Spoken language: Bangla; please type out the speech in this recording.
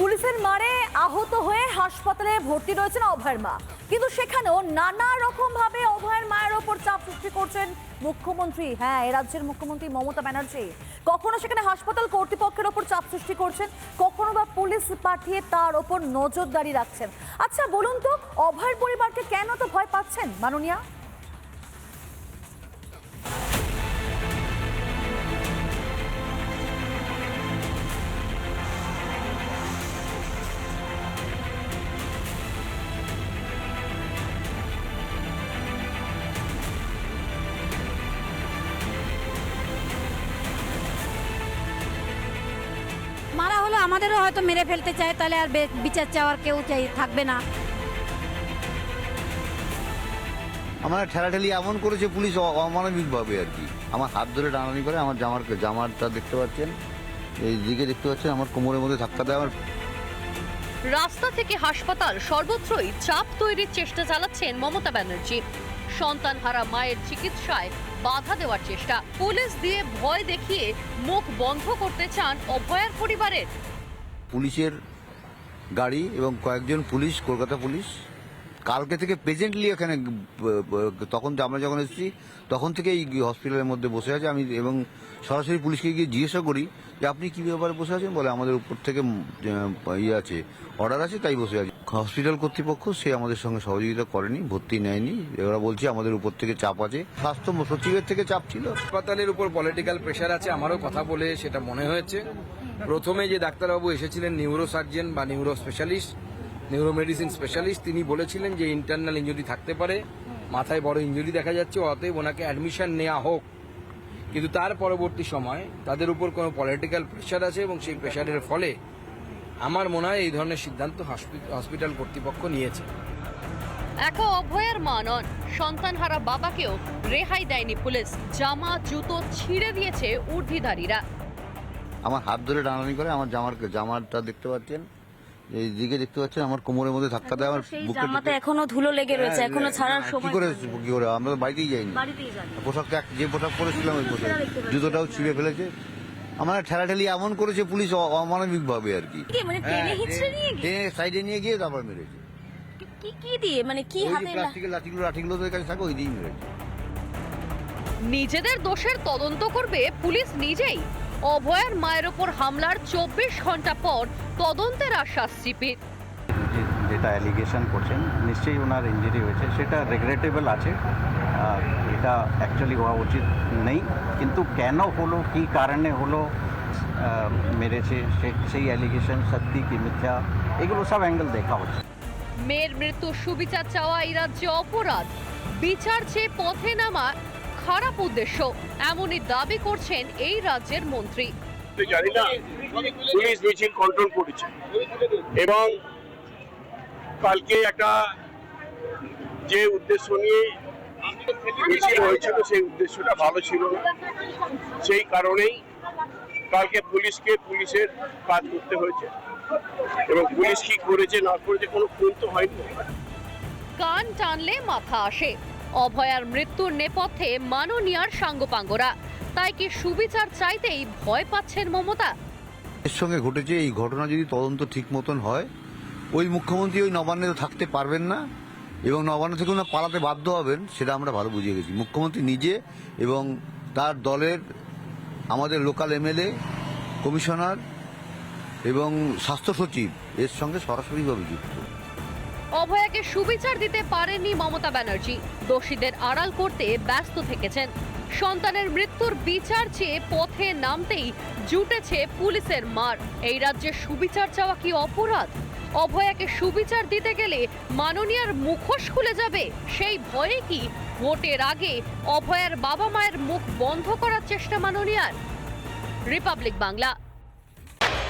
পুলিশের মারে আহত হয়ে হাসপাতালে ভর্তি রয়েছেন অভয়ের মা। কিন্তু সেখানেও নানা রকম ভাবে অভয়ের মায়ের ওপর চাপ সৃষ্টি করছেন মুখ্যমন্ত্রী। হ্যাঁ এ রাজ্যের মুখ্যমন্ত্রী মমতা ব্যানার্জি। কখনো সেখানে হাসপাতাল কর্তৃপক্ষের ওপর চাপ সৃষ্টি করছেন, কখনো বা পুলিশ পাঠিয়ে তার ওপর নজরদারি রাখছেন। আচ্ছা বলুন তো, অভয়ের পরিবারকে কেন তো ভয় পাচ্ছেন, মাননীয়া? আমাদেরও হয়তো মেরে ফেলতে চায় তাহলে আর বিচার চাওয়ার কেউ চাই থাকবে না। আমার ঠেলাঠেলি এমন করেছে পুলিশ অমানবিকভাবে আর কি। আমার হাত ধরে টানানি করে আমার জামার জামারটা দেখতে পাচ্ছেন? এই দিকে দেখতে পাচ্ছেন আমার কোমরের মধ্যে ধাক্কা দেয় আমার রাস্তা থেকে হাসপাতাল সর্বত্রই চাপ তৈরির চেষ্টা চালাচ্ছেন মমতা ব্যানার্জি। সন্তান হারা মায়ের চিকিৎসায় বাধা দেওয়ার চেষ্টা। পুলিশ দিয়ে ভয় দেখিয়ে মুখ বন্ধ করতে চান অভয়ার পরিবারের। পুলিশের গাড়ি এবং কয়েকজন পুলিশ কলকাতা পুলিশ কালকে থেকে প্রেজেন্টলি এখানে তখন আমরা যখন এসেছি, তখন থেকে এই হসপিটালের মধ্যে বসে আছে। আমি এবং সরাসরি পুলিশকে গিয়ে জিজ্ঞাসা করি যে, আপনি কি ব্যাপারে বসে আছেন? বলে, আমাদের উপর থেকে ইয়ে আছে অর্ডার আছে, তাই বসে আছি। হসপিটাল কর্তৃপক্ষ, সে আমাদের সঙ্গে সহযোগিতা করেনি, ভর্তি নেয়নি। এরা বলছে, আমাদের উপর থেকে চাপ আছে। স্বাস্থ্য সচিবের থেকে চাপ ছিল। হাসপাতালের উপর পলিটিক্যাল প্রেশার আছে, আমারও কথা বলে সেটা মনে হয়েছে। প্রথমে যে ডাক্তারবাবু এসেছিলেন নিউরো সার্জন বা neuro specialist neuro medicine specialist তিনি বলেছিলেন যে ইন্টারনাল ইঞ্জুরি থাকতে পারে মাথায় বড় ইঞ্জুরি দেখা যাচ্ছে অতএব ওনাকে অ্যাডমিশন নেওয়া হোক। কিন্তু তার পরবর্তী সময় তাদের উপর কোনো পলিটিক্যাল প্রেশার আছে এবং সেই প্রেশারের ফলে আমার মনে হয় এই ধরনের সিদ্ধান্ত হসপিটাল কর্তৃপক্ষ নিয়েছে। একা অভয়ার মা নন সন্তানহারা বাবাকেও রেহাই দেয়নি পুলিশ জামা জুতো ছিঁড়ে দিয়েছে ঊর্ধ্বধারীরা। আমার হাত ধরে টানানি করে আমার জামার জামারটা দেখতে পাচ্ছেন? এই দিকে দেখতে পাচ্ছেন আমার কোমরের মধ্যে ধাক্কা দেয় আমার সেই বুকে জামাতে এখনও ধুলো লেগে রয়েছে এখনও ছাড়ার কি করে কি করে? আমরা তো বাড়িতেই যাইনি। বাড়িতেই পোশাকটা এক- যে পোশাক পরেছিলাম ওই পোশাক। জুতোটাও ছিঁড়ে ফেলেছে। আমার ঠেলাঠেলি এমন করেছে পুলিশ অ- অমানবিকভাবে আর কি। কি মানে টেনে হিচড়ে নিয়ে গিয়ে? সাইডে নিয়ে গিয়ে তারপর মেরেছে। কি কি দিয়ে? মানে কি হাতে প্লাস্টিকের লাঠিগুলো লাঠিগুলো তোর কাছে থাকে ওই দিয়েই মেরেছে। নিজেদের দোষের তদন্ত করবে পুলিশ নিজেই। অভয়ার মায়ের ওপর হামলার চব্বিশ ঘণ্টা পর তদন্তের আশ্বাস জিপির যে যেটা অ্যালিগেশন করছেন নিশ্চয়ই ওনার ইঞ্জুরি হয়েছে সেটা রেগ্রেটেবল আছে। এটা অ্যাকচুয়ালি হওয়া উচিত নেই। কিন্তু কেন হলো কী কারণে হলো মেরেছে সেই অ্যালিগেশন সত্যি কি মিথ্যা এগুলো সব অ্যাঙ্গেল দেখা হচ্ছে। মেয়ের মৃত্যু সুবিচার চাওয়া এই রাজ্যে অপরাধ। বিচার চেয়ে পথে নামা খারাপ উদ্দেশ্য এমনই দাবি করছেন এই রাজ্যের মন্ত্রী। জানি না পুলিশ মিছিল কন্ট্রোল করেছে। এবং কালকে একটা যে উদ্দেশ্য নিয়ে মিছিল হয়েছিল সেই উদ্দেশ্যটা ভালো ছিল না। সেই কারণেই কালকে পুলিশকে পুলিশের কাজ করতে হয়েছে। এবং পুলিশ কি করেছে না করেছে কোনো খুন তো হয়নি। কান টানলে মাথা আসে। অভয়ার মৃত্যুর নেপথ্যে মাননীয়ার সাঙ্গপাঙ্গরা। তাই কি সুবিচার চাইতেই ভয় পাচ্ছেন মমতা? এর সঙ্গে ঘটেছে এই ঘটনা যদি তদন্ত ঠিক মতন হয়, ওই মুখ্যমন্ত্রী ওই নবান্নে থাকতে পারবেন না এবং নবান্ন থেকে ওনার পালাতে বাধ্য হবেন, সেটা আমরা ভালো বুঝিয়ে গেছি। মুখ্যমন্ত্রী নিজে এবং তার দলের আমাদের লোকাল এমএলএ, কমিশনার এবং স্বাস্থ্য সচিব এর সঙ্গে সরাসরিভাবে যুক্ত। অভয়াকে সুবিচার দিতে পারেননি মমতা ব্যানার্জি। দোষীদের আড়াল করতে ব্যস্ত থেকেছেন। সন্তানের মৃত্যুর বিচার চেয়ে পথে নামতেই জুটেছে পুলিশের মার। এই রাজ্যে সুবিচার চাওয়া কি অপরাধ? অভয়াকে সুবিচার দিতে গেলে মাননীয়ার মুখোশ খুলে যাবে। সেই ভয়ে কি ভোটের আগে অভয়ার বাবা মায়ের মুখ বন্ধ করার চেষ্টা মাননীয়ার? রিপাবলিক বাংলা।